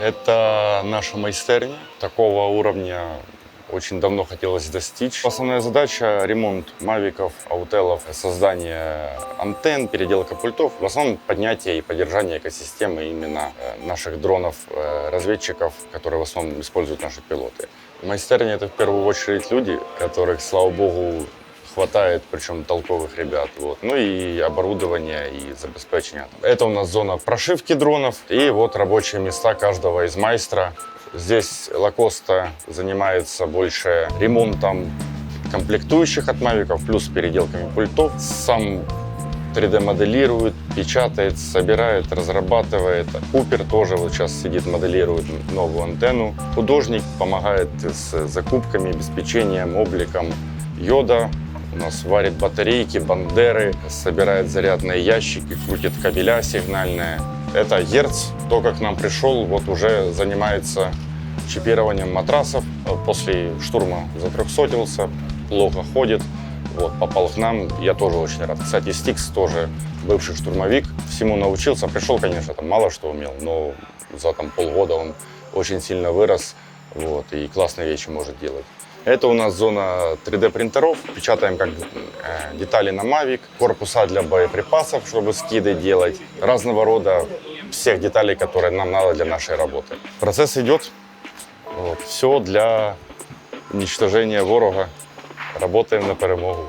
Это наша майстерня. Такого уровня очень давно хотелось достичь. Основная задача – ремонт мавиков, аутелов, создание антенн, переделка пультов. В основном поднятие и поддержание экосистемы именно э, наших дронов-разведчиков, которые в основном используют наши пилоты. Майстерня – это в первую очередь люди, которых, слава богу, хватает, причем толковых ребят. Вот. Ну и оборудование, и забеспечение. Это у нас зона прошивки дронов и вот рабочие места каждого из майстра. Здесь Лакоста занимается больше ремонтом комплектующих от мавиков, плюс переделками пультов. Сам 3D-моделирует, печатает, собирает, разрабатывает. Купер тоже вот сейчас сидит, моделирует новую антенну. Художник помогает с закупками, обеспечением, обликом. Йода у нас варит батарейки, бандеры, собирает зарядные ящики, крутит кабеля сигнальные. Это Герц, только к нам пришел, вот уже занимается чипированием матрасов. После штурма затрехсотился, плохо ходит. Вот, попал к нам, я тоже очень рад. Кстати, Стикс тоже бывший штурмовик, всему научился. Пришел, конечно, там мало что умел, но за там, полгода он очень сильно вырос вот, и классные вещи может делать. Это у нас зона 3D-принтеров. Печатаем как э, детали на Mavic, корпуса для боеприпасов, чтобы скиды делать. Разного рода всех деталей, которые нам надо для нашей работы. Процесс идет. Вот. Все для уничтожения ворога. Работаем на перемогу.